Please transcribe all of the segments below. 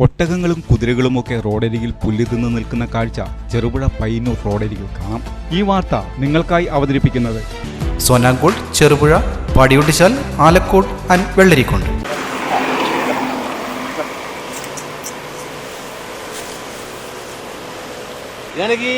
ഒട്ടകങ്ങളും കുതിരകളുമൊക്കെ റോഡരികിൽ പുല്ല് തിന്ന് നിൽക്കുന്ന കാഴ്ച ചെറുപുഴ പയ്യന്നൂർ റോഡരികിൽ കാണാം. ഈ വാർത്ത നിങ്ങൾക്കായി അവതരിപ്പിക്കുന്നത്. സോനാങ്കോട് ചെറുപുഴ പടിയൊട്ടിച്ചാൽ ആലക്കോട് ആൻഡ് വെള്ളരിക്കുണ്ട്. ജാനകി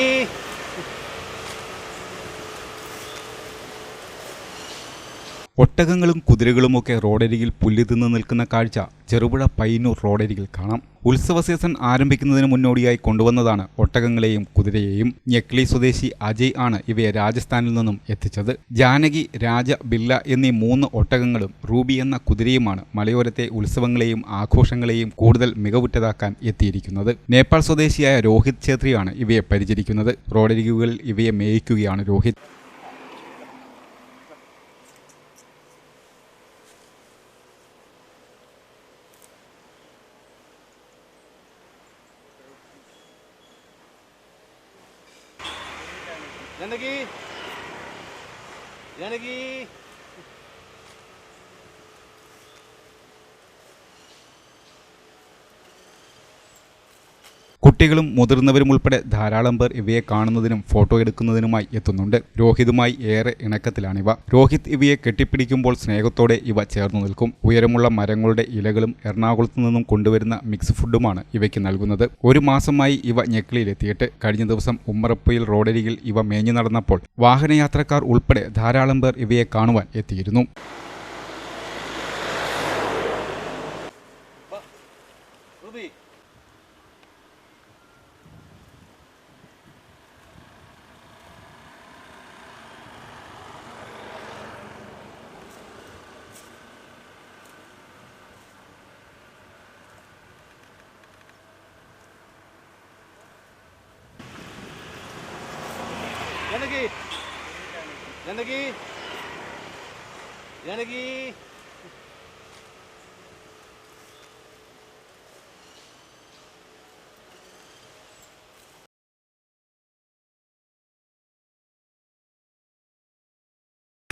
ഒട്ടകങ്ങളും കുതിരകളുമൊക്കെ റോഡരികിൽ പുല്ല് തിന്ന് നിൽക്കുന്ന കാഴ്ച ചെറുപുഴ പയ്യന്നൂർ റോഡരികിൽ കാണാം. ഉത്സവ സീസൺ ആരംഭിക്കുന്നതിന് മുന്നോടിയായി കൊണ്ടുവന്നതാണ് ഒട്ടകങ്ങളെയും കുതിരയെയും. ഞെക്ലി സ്വദേശി അജയ് ആണ് ഇവയെ രാജസ്ഥാനിൽ നിന്നും എത്തിച്ചത്. ജാനകി രാജ ബില്ല എന്നീ മൂന്ന് ഒട്ടകങ്ങളും റൂബി എന്ന കുതിരയുമാണ് മലയോരത്തെ ഉത്സവങ്ങളെയും ആഘോഷങ്ങളെയും കൂടുതൽ മികവുറ്റതാക്കാൻ എത്തിയിരിക്കുന്നത്. നേപ്പാൾ സ്വദേശിയായ രോഹിത് ഛേത്രിയാണ് ഇവയെ പരിചരിക്കുന്നത്. റോഡരികുകളിൽ ഇവയെ മേയിക്കുകയാണ് രോഹിത്. ജാനകി ജാനകി കുട്ടികളും മുതിർന്നവരും ഉൾപ്പെടെ ധാരാളം പേർ ഇവയെ കാണുന്നതിനും ഫോട്ടോ എടുക്കുന്നതിനുമായി എത്തുന്നുണ്ട്. രോഹിതുമായി ഏറെ ഇണക്കത്തിലാണിവ. രോഹിത് ഇവയെ കെട്ടിപ്പിടിക്കുമ്പോൾ സ്നേഹത്തോടെ ഇവ ചേർന്നു നിൽക്കും. ഉയരമുള്ള മരങ്ങളുടെ ഇലകളും എറണാകുളത്തു നിന്നും കൊണ്ടുവരുന്ന മിക്സ് ഫുഡുമാണ് ഇവയ്ക്ക് നൽകുന്നത്. ഒരു മാസമായി ഇവ ഞെക്കിളിയിലെത്തിയിട്ട് കഴിഞ്ഞ ദിവസം ഉമ്മറപ്പുയിൽ റോഡരികിൽ ഇവ മേഞ്ഞു നടന്നപ്പോൾ വാഹനയാത്രക്കാർ ഉൾപ്പെടെ ധാരാളം പേർ ഇവയെ കാണുവാൻ എത്തിയിരുന്നു. റൂബി. ജാനകി ജാനകി ജാനകി